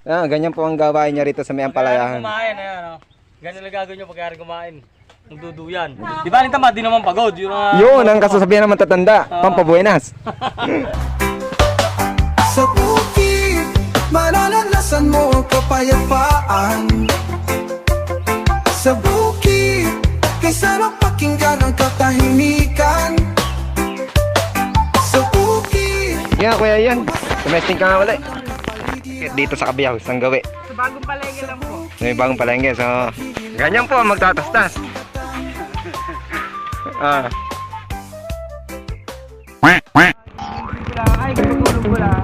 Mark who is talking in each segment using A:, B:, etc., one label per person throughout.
A: Ah, ganyan po ang gawain niya rito sa may ampalayahan.
B: Kumain, ayan, oh. Ganyan lang gagawin nyo pagkari kumain. Nagduduyan. Di ba alin tama, di naman pagod. Yun ang...
A: Yun ang kasasabihan ng matatanda. Pampabuenas.
C: Sa bukid, malalasan mo ang kapayapaan Sa bukid, kay sarap pakinggan ang katahimikan Sa bukid,
A: Yeah, kuya yan. Tumesting ka nga wala eh. Dito sa Kabiyaw, isang gawi.
D: Sa bagong palengke lang po.
A: May bagong palengke. So, ganyan po ang magtatastas. Ah.
D: Ay, ko lang.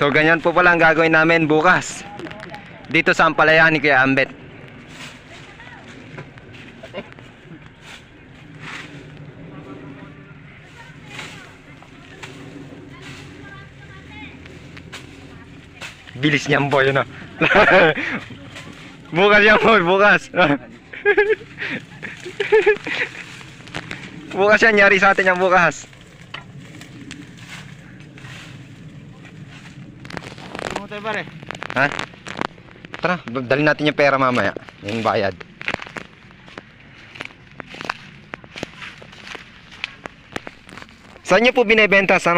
A: So, ganyan po pala ang gagawin namin bukas. Dito sa ampalayahan ni Kuya Ambet. Bilis niyan boy, ano? bukas yan boy, bukas. bukas yan, nyari sa atin yan bukas.
B: Ano tayo pare?
A: Ha? Tara, dali natin yung pera mamaya. Yung bayad. Saan niyo po binebenta sa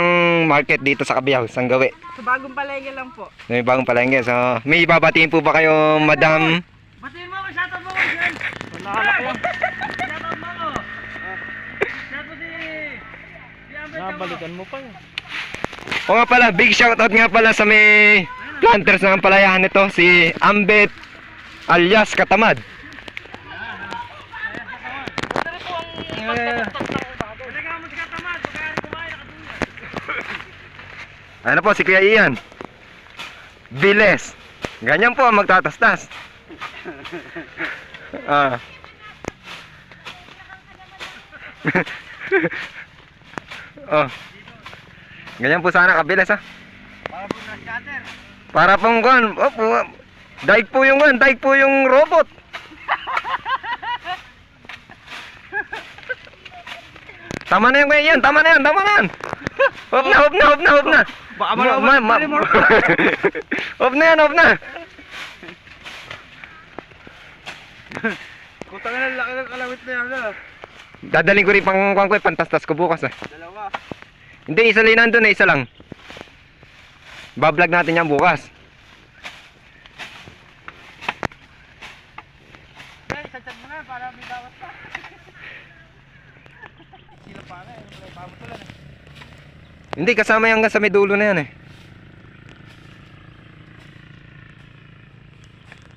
A: market dito sa Kabiyaw, sa gawi?
D: Sa bagong palengke lang po.
A: May bagong palengke. So, may babatiin po ba kayo, madam?
D: Batiin mo ako, shoutout mo ako dyan.
B: Nakalak yan.
D: Shoutout mo ako. Shoutout si... Si Ambet ako.
B: Nabalikan mo pa.
A: O nga pala, big shoutout nga pala sa may planters ng palayahan nito, si Ambet alias Katamad.
D: Kumain, nakatuloy.
A: Ano po, si Kuya Ian. Biles. Ganyan po ang magtatastas. ah. oh. Ganyan po sana kabilis ha.
D: Para po na scatter.
A: Para pong gan, oh, po, daig po yung gan, daig po yung robot. Tama na yan, Kuya Ian, tama na yan, tama na yan. Hop na, hop na, hop na, hop na.
B: Baka
A: Ma- ma- ma- Hop na yan, hop na.
B: Kutang na laki ng kalawit na yan. ah.
A: Dadaling ko rin pang ko, eh, pantastas ko bukas eh.
B: Dalawa.
A: Hindi, isa lang nandun eh, isa lang. Bablog natin yan bukas.
D: Ay, sadsad mo na para may dawas pa. Sila pa na, eh. Wala pa mo tulan eh.
A: Hindi, kasama yan hanggang sa may dulo na yan eh.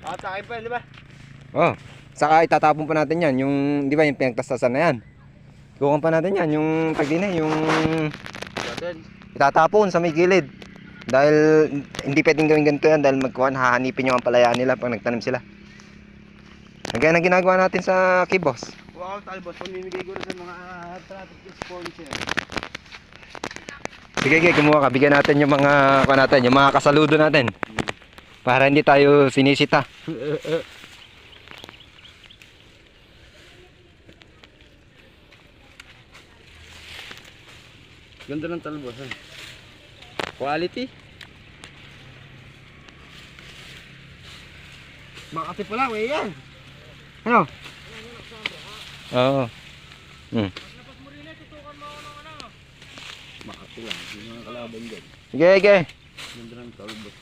B: At sa akin pa, di ba?
A: Oh, saka itatapon pa natin yan, yung, di ba, yung pinagtastasan na yan. Kukuha pa natin yan, yung, tag din eh, yung
B: Yan.
A: itatapon sa may gilid. Dahil hindi pwedeng gawin ganito yan dahil magkuhan, hahanipin yung ang palayaan nila pag nagtanim sila. Kagaya ng ginagawa natin sa kibos.
B: Wow, talbos. Pamimigay ko sa mga traffic sponsor.
A: Sige, sige, kumuha ka. Bigyan natin yung mga, kuha natin, yung mga kasaludo natin. Para hindi tayo sinisita.
B: Ganda ng talbos. Eh. Quality. Makati pala, may yan.
A: Ano? Oo. Hmm.
B: Makati lang. Yung mga kalaban dyan.
A: Sige, sige.
B: Ganda ng talbos.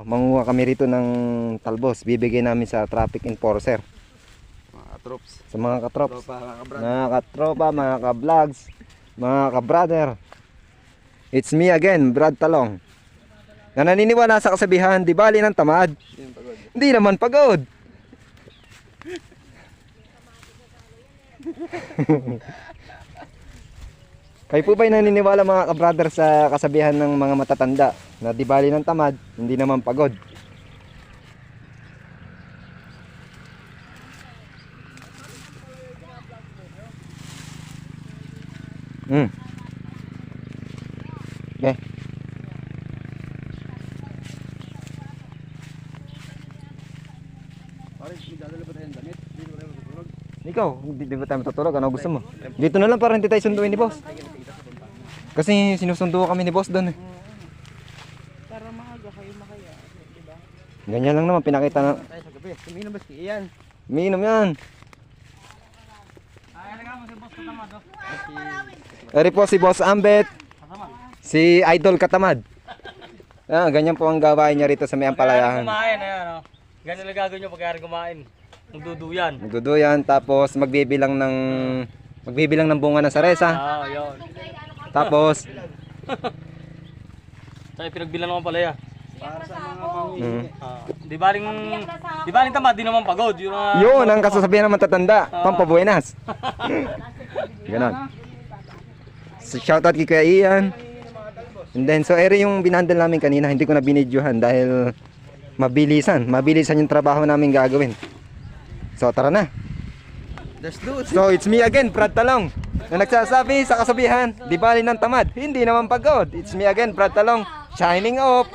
A: Manguha kami rito ng talbos. Bibigay namin sa traffic enforcer.
B: Mga troops.
A: Sa mga katrops.
B: Tropa. Mga
A: katropa, mga ka-vlogs, mga ka-brother. It's me again, Brad Talong. Na naniniwala sa kasabihan, di bali ng tamad. Hindi naman pagod. Kayo po ba'y naniniwala mga ka-brother sa kasabihan ng mga matatanda na di bali ng tamad, hindi naman pagod? Hmm.
B: Pare, may
A: Ikaw, hindi di ba tayo matutulog? Ano gusto mo? Dito na lang para hindi tayo sunduin ni boss. Kasi sinusundo kami ni boss doon eh.
D: Para maaga kayo makaya. Diba?
A: Ganyan lang naman, pinakita na.
D: Tayo sa gabi. Kuminom ba si Ian?
A: Umiinom yan.
B: Ay, alaga mo si boss ko tamad.
A: Eri po si Boss Ambet, si Idol Katamad. Ah, ganyan po ang gawain niya rito sa may ampalayahan.
B: kumain, ayan, oh. Ganyan lang gagawin nyo pagkaaring kumain. Nagduduyan.
A: Nagduduyan, tapos magbibilang ng magbibilang ng bunga ng saresa.
B: Ah, yun.
A: Tapos,
B: Sa pinagbilan naman pala ya.
A: mm,
B: Ah, di baling di baling tamad, di naman pagod. Yun, ah,
A: yun ang kasasabihan ng matatanda, pampabuenas. Ganon. So, shoutout kay Kuya Ian. And then, so ere yung binandal namin kanina, hindi ko na binidyohan dahil mabilisan. Mabilisan yung trabaho namin gagawin. So, tara na.
D: Let's do it.
A: So, it's me again, Brad Talong. Na nagsasabi sa kasabihan, di bali ng tamad, hindi naman pagod. It's me again, Brad Talong, shining off.